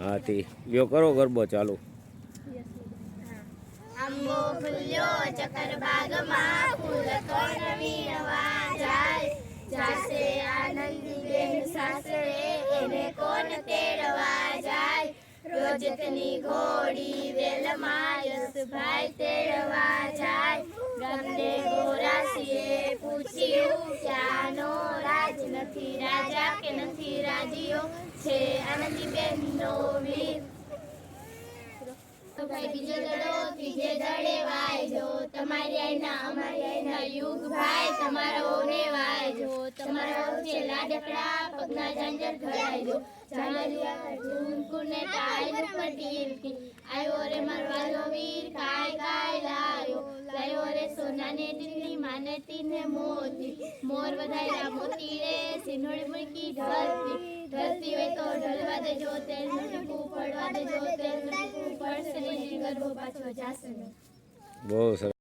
હા તી લ્યો, કરો ગરબો ચાલુ. આંબો ફૂલ્યો ચકર બાગમાં, ફૂલ વીણવા જાય જાશે આનંદી બેન જાય? રોજકની ઘોડી વેલમાં યશભાઈ તેડવા જાય નથી રાજા કે નથી રાજીઓ, છે આનંદી બેનનો વીર ભાઈ બીજો દડો, ત્રીજે દડે વાયજો તમારી આઈના, અમારી આઈના યુગ ભાઈ, તમારો ને વાયજો તમારો છે લાડકડા, પગના ઝાંઝર ઘડાયજો સોનાને ટીલી માનતી ને મોતી મોર વધાર્યા મોતી. રે સિનોડી મૂકી ઢળતી ઢળતી હોય તો ઢળવા દેજો, તેલનું પડવા દેજો, તેલનું પડશે નહીં ગરબો પાછો જાશે. બહુ સરસ.